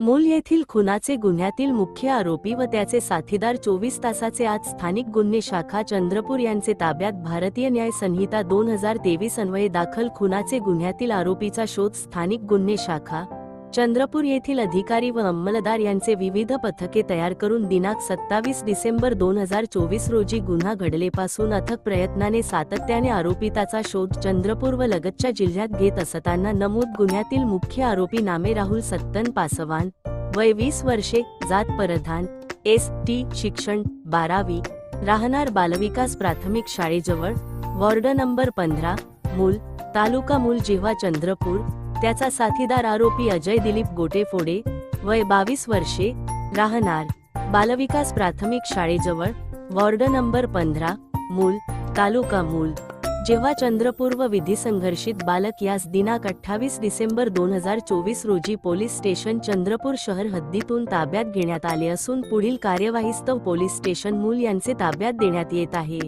मूल येथील खुनाचे गुन्ह्यातील मुख्य आरोपी व त्याचे साथीदार चोवीस तासाचे आज स्थानिक गुन्हे शाखा चंद्रपूर यांचे ताब्यात भारतीय न्याय संहिता दोन हजार तेवीस अन्वये दाखल खुनाचे गुन्ह्यातील आरोपीचा शोध स्थानिक गुन्हे शाखा चंद्रपूर येथील अधिकारी व अंमलदार यांचे विविध पथके तयार करून दिनांक सत्तावीस डिसेंबर दोन हजार चोवीस रोजी गुन्हा घडलेपासून अथक प्रयत्नाने सातत्याने आरोपिताचा शोध चंद्रपूर व लगतच्या जिल्ह्यात घेत असताना नमूद गुन्ह्यातील मुख्य आरोपी नामे राहुल सत्तन पासवान वय वीस वर्षे जात परधान एस टी शिक्षण बारावी राहणार बालविकास प्राथमिक शाळेजवळ वॉर्ड नंबर पंधरा मूल तालुका मूल जिव्हा चंद्रपूर त्याचा साथीदार आरोपी अजय दिलीप गोटेफोडे वय बावीस वर्षे राहणार. बालविकास प्राथमिक शाळेजवळ वॉर्ड नंबर पंधरा मूल तालुका मूल. जेव्हा चंद्रपूर व विधी संघर्षित बालक यास दिनांक अठ्ठावीस डिसेंबर दोन हजार चोवीस रोजी पोलीस स्टेशन चंद्रपूर शहर हद्दीतून ताब्यात घेण्यात आले असून पुढील कार्यवाहीस्तव पोलीस स्टेशन मूल यांचे ताब्यात देण्यात येत आहे.